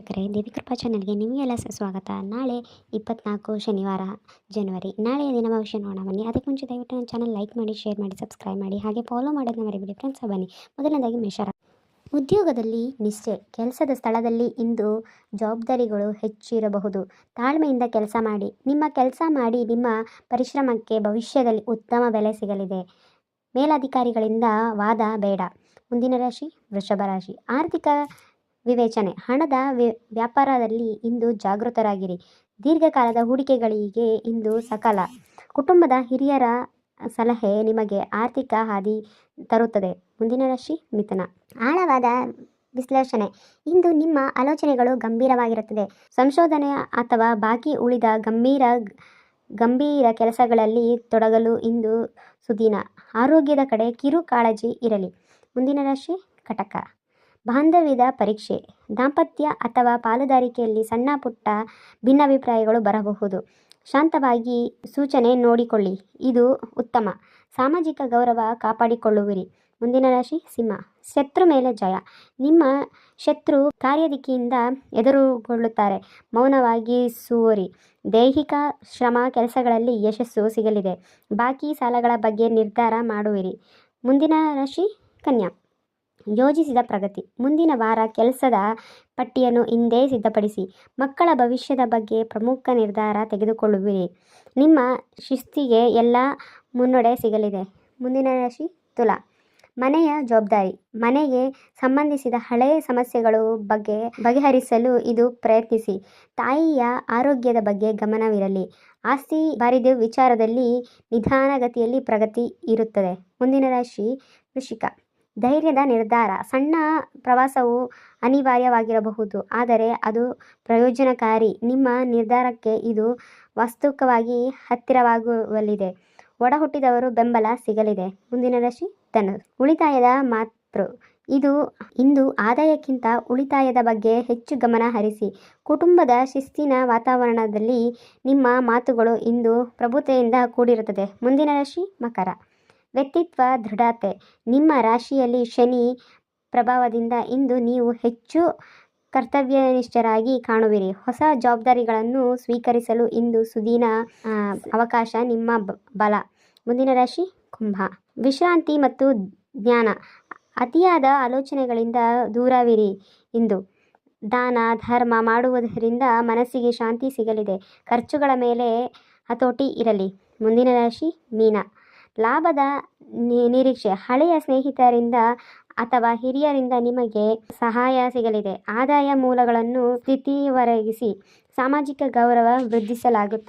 ವೀಕ್ಷಕರೇ ದೇವಿಕೃಪಾ ಚಾನಲ್ಗೆ ನಿಮಗೆಲ್ಲ ಸ್ವಾಗತ ನಾಳೆ ಇಪ್ಪತ್ನಾಲ್ಕು ಶನಿವಾರ ಜನವರಿ. ನಾಳೆಯ ದಿನ ಭವಿಷ್ಯ ನೋಡೋಣ ಬನ್ನಿ. ಅದಕ್ಕೆ ಮುಂಚೆ ದಯವಿಟ್ಟು ನನ್ನ ಚಾನಲ್ ಲೈಕ್ ಮಾಡಿ, ಶೇರ್ ಮಾಡಿ, ಸಬ್ಸ್ಕ್ರೈಬ್ ಮಾಡಿ, ಹಾಗೆ ಫಾಲೋ ಮಾಡೋದನ್ನ ಮರಿಬಿಡಿ ಫ್ರೆಂಡ್ಸ್. ಬನ್ನಿ. ಮೊದಲನೇದಾಗಿ ಮೇಷರ ಉದ್ಯೋಗದಲ್ಲಿ ನಿಷ್ಠೆ ಕೆಲಸದ ಸ್ಥಳದಲ್ಲಿ ಇಂದು ಜವಾಬ್ದಾರಿಗಳು ಹೆಚ್ಚಿರಬಹುದು. ತಾಳ್ಮೆಯಿಂದ ಕೆಲಸ ಮಾಡಿ. ನಿಮ್ಮ ಕೆಲಸ ಮಾಡಿ ನಿಮ್ಮ ಪರಿಶ್ರಮಕ್ಕೆ ಭವಿಷ್ಯದಲ್ಲಿ ಉತ್ತಮ ಬೆಲೆ ಸಿಗಲಿದೆ. ಮೇಲಧಿಕಾರಿಗಳಿಂದ ವಾದ ಬೇಡ. ಮುಂದಿನ ರಾಶಿ ವೃಷಭ ರಾಶಿ. ಆರ್ಥಿಕ ವಿವೇಚನೆ. ಹಣದ ವ್ಯಾಪಾರದಲ್ಲಿ ಇಂದು ಜಾಗೃತರಾಗಿರಿ. ದೀರ್ಘಕಾಲದ ಹೂಡಿಕೆಗಳಿಗೆ ಇಂದು ಸಕಾಲ. ಕುಟುಂಬದ ಹಿರಿಯರ ಸಲಹೆ ನಿಮಗೆ ಆರ್ಥಿಕ ಹಾದಿ ತರುತ್ತದೆ. ಮುಂದಿನ ರಾಶಿ ಮಿಥುನ. ಆಳವಾದ ವಿಶ್ಲೇಷಣೆ. ಇಂದು ನಿಮ್ಮ ಆಲೋಚನೆಗಳು ಗಂಭೀರವಾಗಿರುತ್ತದೆ. ಸಂಶೋಧನೆ ಅಥವಾ ಬಾಕಿ ಉಳಿದ ಗಂಭೀರ ಗಂಭೀರ ಕೆಲಸಗಳಲ್ಲಿ ತೊಡಗಲು ಇಂದು ಸುದಿನ. ಆರೋಗ್ಯದ ಕಡೆ ಕಿರು ಕಾಳಜಿ ಇರಲಿ. ಮುಂದಿನ ರಾಶಿ ಕಟಕ. ಬಾಂಧವ್ಯದ ಪರೀಕ್ಷೆ. ದಾಂಪತ್ಯ ಅಥವಾ ಪಾಲುದಾರಿಕೆಯಲ್ಲಿ ಸಣ್ಣ ಪುಟ್ಟ ಭಿನ್ನಾಭಿಪ್ರಾಯಗಳು ಬರಬಹುದು. ಶಾಂತವಾಗಿ ಸೂಚನೆ ನೋಡಿಕೊಳ್ಳಿ. ಇದು ಉತ್ತಮ. ಸಾಮಾಜಿಕ ಗೌರವ ಕಾಪಾಡಿಕೊಳ್ಳುವಿರಿ. ಮುಂದಿನ ರಾಶಿ ಸಿಂಹ. ಶತ್ರು ಮೇಲೆ ಜಯ. ನಿಮ್ಮ ಶತ್ರು ಕಾರ್ಯದಿಕ್ಕಿಯಿಂದ ಎದುರುಗೊಳ್ಳುತ್ತಾರೆ. ಮೌನವಾಗಿ ಸುವರಿ. ದೈಹಿಕ ಶ್ರಮ ಕೆಲಸಗಳಲ್ಲಿ ಯಶಸ್ಸು ಸಿಗಲಿದೆ. ಬಾಕಿ ಸಾಲಗಳ ಬಗ್ಗೆ ನಿರ್ಧಾರ ಮಾಡುವಿರಿ. ಮುಂದಿನ ರಾಶಿ ಕನ್ಯಾ. ಯೋಜಿಸಿದ ಪ್ರಗತಿ. ಮುಂದಿನ ವಾರ ಕೆಲಸದ ಪಟ್ಟಿಯನ್ನು ಹಿಂದೆ ಸಿದ್ಧಪಡಿಸಿ, ಮಕ್ಕಳ ಭವಿಷ್ಯದ ಬಗ್ಗೆ ಪ್ರಮುಖ ನಿರ್ಧಾರ ತೆಗೆದುಕೊಳ್ಳುವಿರಿ. ನಿಮ್ಮ ಶಿಸ್ತಿಗೆ ಎಲ್ಲ ಮುನ್ನಡೆ ಸಿಗಲಿದೆ. ಮುಂದಿನ ರಾಶಿ ತುಲಾ. ಮನೆಯ ಜವಾಬ್ದಾರಿ. ಮನೆಗೆ ಸಂಬಂಧಿಸಿದ ಹಳೆಯ ಸಮಸ್ಯೆಗಳು ಬಗ್ಗೆ ಬಗೆಹರಿಸಲು ಇದು ಪ್ರಯತ್ನಿಸಿ. ತಾಯಿಯ ಆರೋಗ್ಯದ ಬಗ್ಗೆ ಗಮನವಿರಲಿ. ಆಸ್ತಿ ಬಾರಿದ ವಿಚಾರದಲ್ಲಿ ನಿಧಾನಗತಿಯಲ್ಲಿ ಪ್ರಗತಿ ಇರುತ್ತದೆ. ಮುಂದಿನ ರಾಶಿ ವೃಶ್ಚಿಕ. ಧೈರ್ಯದ ನಿರ್ಧಾರ. ಸಣ್ಣ ಪ್ರವಾಸವು ಅನಿವಾರ್ಯವಾಗಿರಬಹುದು, ಆದರೆ ಅದು ಪ್ರಯೋಜನಕಾರಿ. ನಿಮ್ಮ ನಿರ್ಧಾರಕ್ಕೆ ಇದು ವಾಸ್ತವಿಕವಾಗಿ ಹತ್ತಿರವಾಗುವಲ್ಲಿದೆ ಒಡಹುಟ್ಟಿದವರು ಬೆಂಬಲ ಸಿಗಲಿದೆ. ಮುಂದಿನ ರಾಶಿ ಧನು. ಉಳಿತಾಯದ ಮಾತೃ. ಇದು ಇಂದು ಆದಾಯಕ್ಕಿಂತ ಉಳಿತಾಯದ ಬಗ್ಗೆ ಹೆಚ್ಚು ಗಮನ ಹರಿಸಿ. ಕುಟುಂಬದ ಶಿಸ್ತಿನ ವಾತಾವರಣದಲ್ಲಿ ನಿಮ್ಮ ಮಾತುಗಳು ಇಂದು ಪ್ರಭುತೆಯಿಂದ ಕೂಡಿರುತ್ತದೆ. ಮುಂದಿನ ರಾಶಿ ಮಕರ. ವ್ಯಕ್ತಿತ್ವ ದೃಢತೆ. ನಿಮ್ಮ ರಾಶಿಯಲ್ಲಿ ಶನಿ ಪ್ರಭಾವದಿಂದ ಇಂದು ನೀವು ಹೆಚ್ಚು ಕರ್ತವ್ಯನಿಷ್ಠರಾಗಿ ಕಾಣುವಿರಿ. ಹೊಸ ಜವಾಬ್ದಾರಿಗಳನ್ನು ಸ್ವೀಕರಿಸಲು ಇಂದು ಸುದೀನ ಅವಕಾಶ ನಿಮ್ಮ ಬಲ. ಮುಂದಿನ ರಾಶಿ ಕುಂಭ. ವಿಶ್ರಾಂತಿ ಮತ್ತು ಜ್ಞಾನ ಅತಿಯಾದ ಆಲೋಚನೆಗಳಿಂದ ದೂರವಿರಿ ಇಂದು. ದಾನ, ಧರ್ಮ ಮಾಡುವುದರಿಂದ ಮನಸ್ಸಿಗೆ ಶಾಂತಿ ಸಿಗಲಿದೆ. ಖರ್ಚುಗಳ ಮೇಲೆ ಹತೋಟಿ ಇರಲಿ. ಮುಂದಿನ ರಾಶಿ ಮೀನ. ಲಾಭದ ನಿರೀಕ್ಷೆ, ಹಳೆಯ ಸ್ನೇಹಿತರಿಂದ ಅಥವಾ ಹಿರಿಯರಿಂದ ನಿಮಗೆ ಸಹಾಯ ಸಿಗಲಿದೆ. ಆದಾಯ ಮೂಲಗಳನ್ನು ಸ್ಥಿತಿವರಗಿಸಿ, ಸಾಮಾಜಿಕ ಗೌರವ ವೃದ್ಧಿಸಲಾಗುತ್ತದೆ.